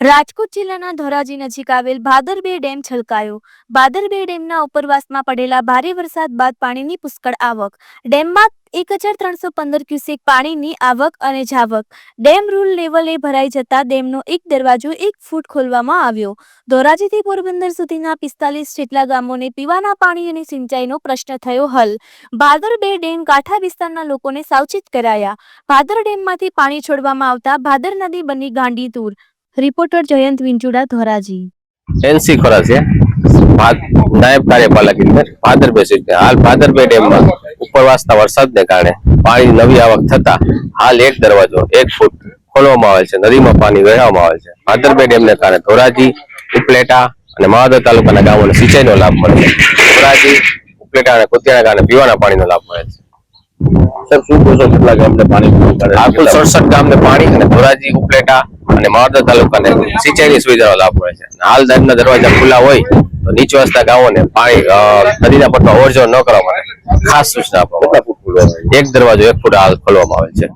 રાજકોટ જિલ્લાના ધોરાજી નજીક આવેલ ભાદરબે ડેમ છલકાયો. ભાદરબે ડેમના ઉપરવાસમાં પડેલા ભારે વરસાદ બાદ પાણીની પુષ્કળ આવક. ડેમમાં એક હજાર ત્રણસો પંદર ક્યુસેક પાણીની આવક અને જાવક. ડેમ રૂલ લેવલે ભરાઈ જતા ડેમનો એક દરવાજો એક ફૂટ ખોલવામાં આવ્યો. ધોરાજીથી પોરબંદર સુધીના પિસ્તાલીસ જેટલા ગામોને પીવાના પાણી અને સિંચાઈનો પ્રશ્ન થયો હલ. ભાદર બે ડેમ કાંઠા વિસ્તારના લોકોને સાવચેત કરાયા. ભાદર ડેમમાંથી પાણી છોડવામાં આવતા ભાદર નદી બની ગાંડી તૂર રિપોર્ટર જયંત વિંચુડા ધોરાજી. એનસી ખોરા છે નાયબ કાર્યપાલક ઇજનેર ભાદરબે સિટી હાલ ભાદરબે ડેમમાં ઉપરવાસના વરસાદને કારણે પાણી નવી આવક થતા હાલ એક દરવાજો એક ફૂટ ખોલવામાં આવેલ છે. નદીમાં પાણી વહેવામાં આવેલ છે. ભાદરબે ડેમને કારણે ધોરાજી ઉપલેટા અને મહાદર તાલુકાના ગામોને સિંચાઈનો લાભ મળે છે. ધોરાજી ઉપલેટા અને કુતિયાના કારણે પીવાના પાણીનો લાભ મળે છે. સર શું કહો છો? કેટલા ગામને પાણી પાડે સડસઠ ગામને પાણી અને ધોરાજી ઉપલેટા અને તાલુકા તાલુકાને સિંચાઈની સુવિધાનો લાભ મળે છે હાલ ડેમના દરવાજા ખુલ્લા હોય તો નીચવાસના ગામોને પાણી નદીના પટમાં ઓવરજો ન કરવા માટે ખાસ સૂચના આપવામાં. એક દરવાજો એક ફૂટ હાલ ખોલવામાં આવે છે